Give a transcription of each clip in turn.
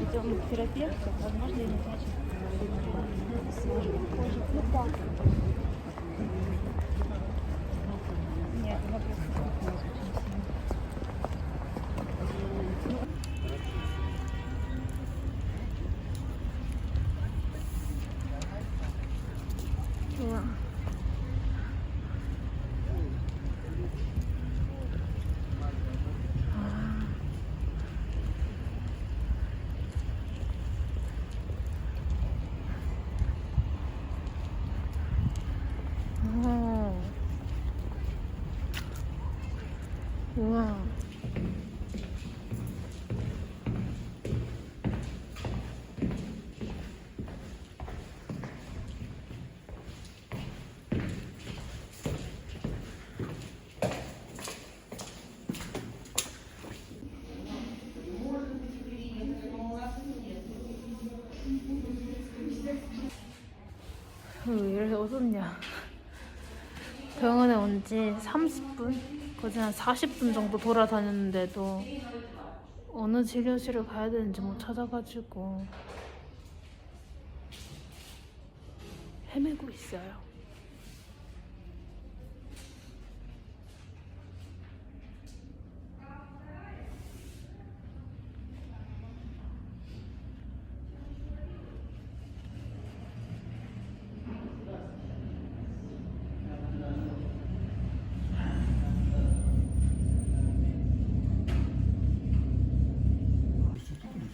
Идем к терапевту, возможно, я назначу. Ну да. Нет, она 어둡냐? 병원에 온 지 30분? 거진 한 40분 정도 돌아다녔는데도 어느 진료실을 가야 되는지 못 찾아가지고 헤매고 있어요.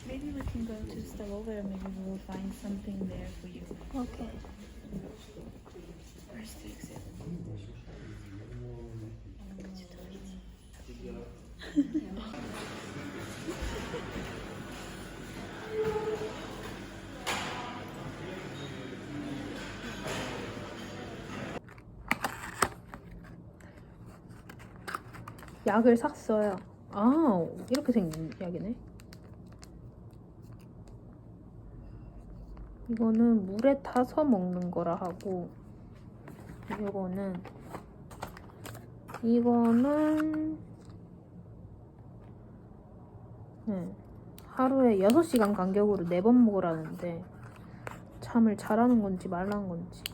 Maybe we can to Stolova, maybe we'll find something there for you. 오케이. Where's the exit? 약을 샀어요. 아, 이렇게 생긴 약이네. 이거는 물에 타서 먹는 거라 하고, 이거는, 이거는, 네, 하루에 6시간 간격으로 4번 먹으라는데, 잠을 잘하는 건지 말라는 건지.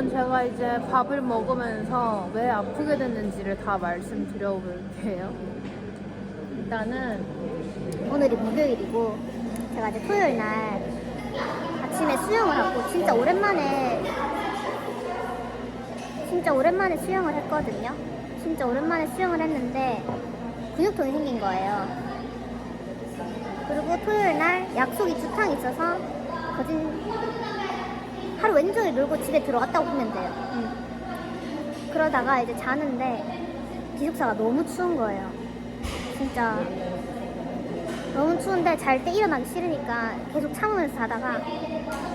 여러분 제가 이제 밥을 먹으면서 왜 아프게 됐는지를 다 말씀드려 볼게요. 일단은 오늘이 목요일이고 제가 이제 토요일 날 아침에 수영을 하고 진짜 오랜만에 진짜 오랜만에 수영을 했거든요. 진짜 오랜만에 수영을 했는데 근육통이 생긴 거예요. 그리고 토요일 날 약속이 두탕 있어서 거진 하루 왼종일 놀고 집에 들어갔다고 보면 돼요. 음. 그러다가 이제 자는데 기숙사가 너무 추운 거예요. 진짜 너무 추운데 잘 때 일어나기 싫으니까 계속 참으면서 자다가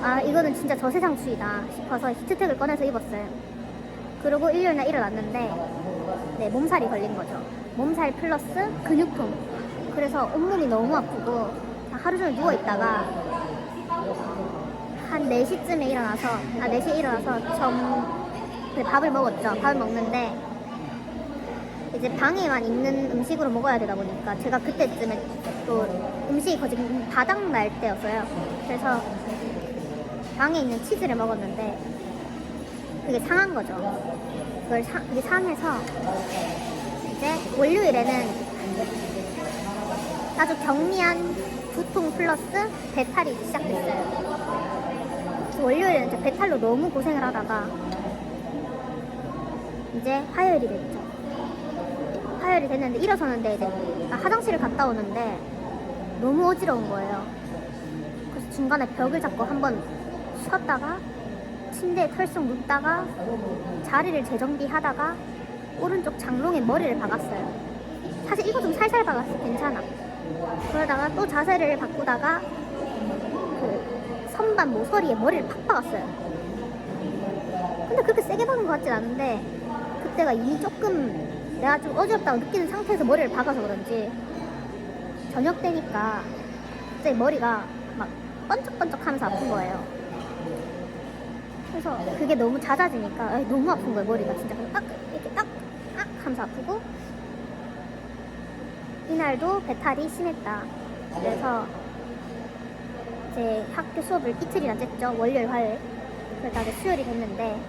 아 이거는 진짜 저 세상 추위다 싶어서 히트텍을 꺼내서 입었어요. 그리고 일요일날 일어났는데 네 몸살이 걸린 거죠. 몸살 플러스 근육통. 그래서 온몸이 너무 아프고 하루 종일 누워 있다가 한 4시쯤에 일어나서 아 4시에 일어나서 점 네, 밥을 먹었죠. 밥을 먹는데 이제 방에만 있는 음식으로 먹어야 되다 보니까 제가 그때쯤에 또 음식이 거의 지금 바닥 날 때였어요. 그래서 방에 있는 치즈를 먹었는데 그게 상한 거죠. 그걸 사, 그게 상해서 이제 월요일에는 아주 경미한 두통 플러스 배탈이 시작됐어요. 그래서 월요일에는 이제 배탈로 너무 고생을 하다가 이제 화요일이 됐죠. 화요일이 됐는데 일어서는데 이제 나 화장실을 갔다 오는데 너무 어지러운 거예요. 그래서 중간에 벽을 잡고 한번 쉬었다가 침대에 털썩 눕다가 자리를 재정비하다가 오른쪽 장롱에 머리를 박았어요. 사실 이거 좀 살살 박았어 괜찮아. 그러다가 또 자세를 바꾸다가 그 선반 모서리에 머리를 팍 박았어요. 근데 그렇게 세게 박은 것 같진 않은데 그때가 이미 조금 내가 좀 어지럽다고 느끼는 상태에서 머리를 박아서 그런지 저녁 때니까 갑자기 머리가 막 번쩍번쩍하면서 아픈 거예요. 그래서 그게 너무 잦아지니까 에이, 너무 아픈 거예요 머리가 진짜 딱 이렇게 딱악 하면서 아프고 이날도 배탈이 심했다. 그래서 이 제 학교 수업을 이틀이나 쨌죠 월요일 화요일 그러다 이제 수요일이 됐는데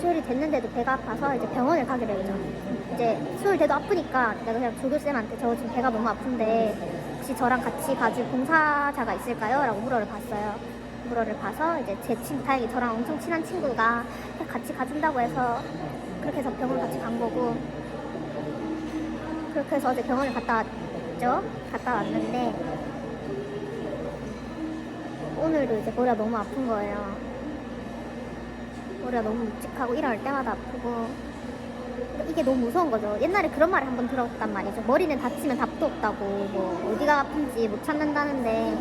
수요일이 됐는데도 배가 아파서 이제 병원을 가기로 했죠. 이제 수요일 돼도 아프니까 내가 그냥 조교쌤한테 저 지금 배가 너무 아픈데 혹시 저랑 같이 가줄 봉사자가 있을까요? 라고 물어를 봤어요. 물어를 봐서 이제 제 친구, 다행히 저랑 엄청 친한 친구가 같이 가준다고 해서 그렇게 해서 병원 같이 간 거고 그렇게 해서 어제 병원을 갔다 왔죠. 갔다 왔는데 오늘도 이제 머리가 너무 아픈 거예요. 머리가 너무 묵직하고 일어날 때마다 아프고 근데 이게 너무 무서운 거죠. 옛날에 그런 말을 한번 들었단 말이죠. 머리는 다치면 답도 없다고 뭐 어디가 아픈지 못 찾는다는데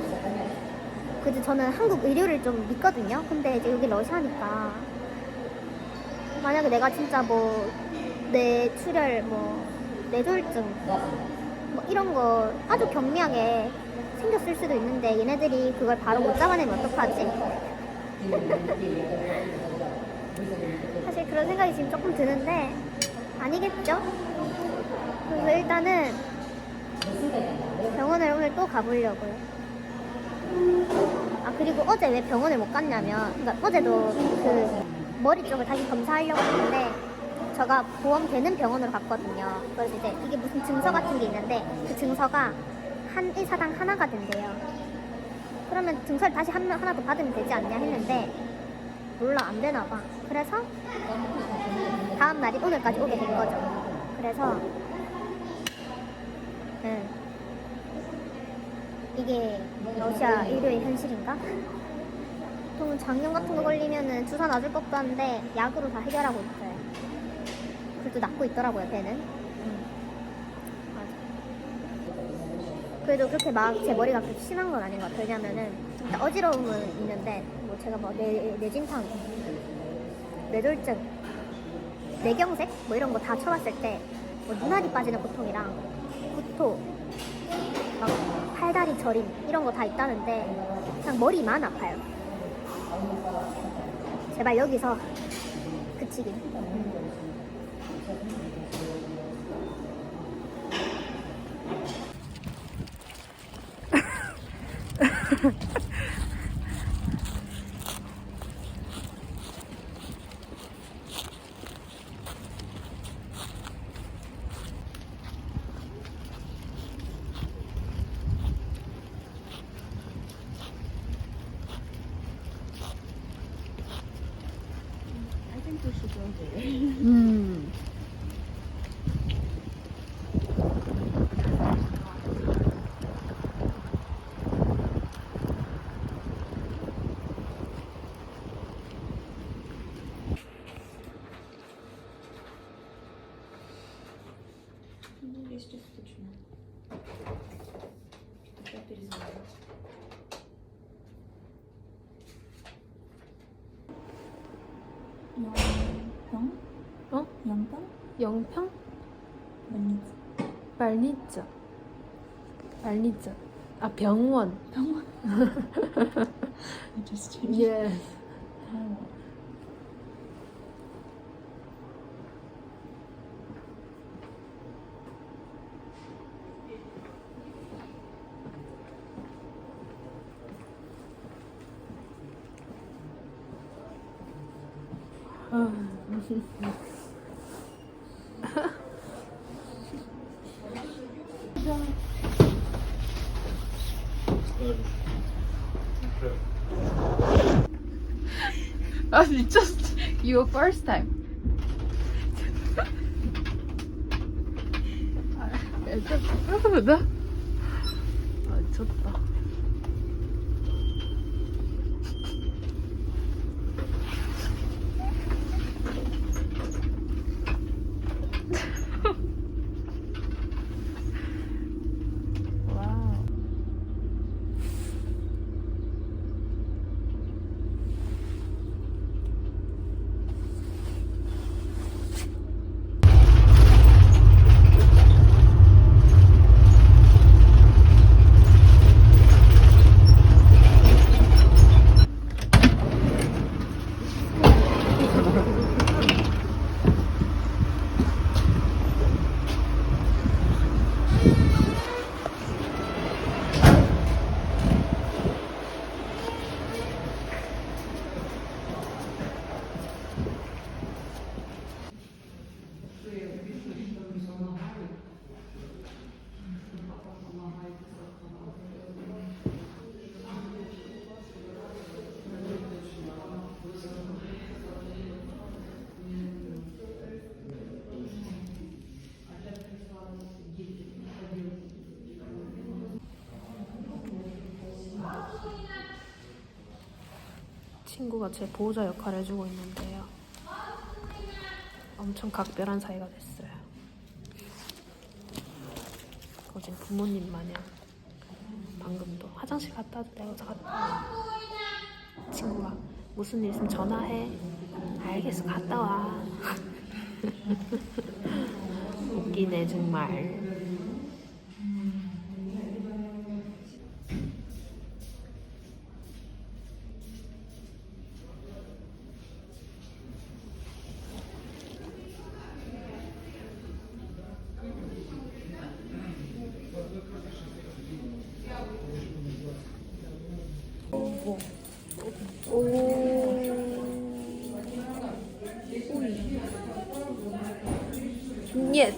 그래도 저는 한국 의료를 좀 믿거든요. 근데 이제 여기 러시아니까 만약에 내가 진짜 뭐 뇌출혈 뭐 뇌졸중 뭐 이런 거 아주 경미하게 생겼을 수도 있는데 얘네들이 그걸 바로 못 잡아내면 어떡하지? 사실 그런 생각이 지금 조금 드는데 아니겠죠? 그래서 일단은 병원을 오늘 또 가보려고요. 아 그리고 어제 왜 병원을 못 갔냐면 그러니까 어제도 그 머리 쪽을 다시 검사하려고 했는데 제가 보험 되는 병원으로 갔거든요. 그래서 이제 이게 무슨 증서 같은 게 있는데 그 증서가 한 의사당 하나가 된대요. 그러면 증서를 다시 한, 명- 하나 더 받으면 되지 않냐 했는데 몰라 안 되나 봐. 그래서 다음 날이 오늘까지 오게 된 거죠. 그래서 응. 이게 러시아 의료의 현실인가? 보통은 장염 같은 거 걸리면은 주사 놔줄 법도 한데 약으로 다 해결하고 있어요. 그래도 낫고 있더라고요, 배는. 응. 맞아. 그래도 그렇게 막 제 머리가 그렇게 심한 건 아닌 것 같아요. 왜냐면은 일단 어지러움은 있는데 뭐 제가 뭐 뇌, 뇌진탕, 뇌졸중, 뇌경색 뭐 이런 거 다 쳐봤을 때 뭐 눈알이 빠지는 고통이랑 구토, 막 팔다리 저림 이런 거 다 있다는데 그냥 머리만 아파요. 제발 여기서 그치기. I think we should go there. Ну, есть частично. Я перезвоню. 영평? 어? 영평? 영평? больница. 말리자. 말리자. 아 병원. I just changed. 예. Oh. 아 미쳤어. Your first time. 아, 애들 부끄러우다. 친구가 제 보호자 역할을 해주고 있는데요. 엄청 각별한 사이가 됐어요. 거진 부모님 마냥. 방금도 화장실 갔다 내가 갔다 와. 친구가 무슨 일 있으면 전화해. 알겠어, 갔다 와. 웃기네, 정말. Yes.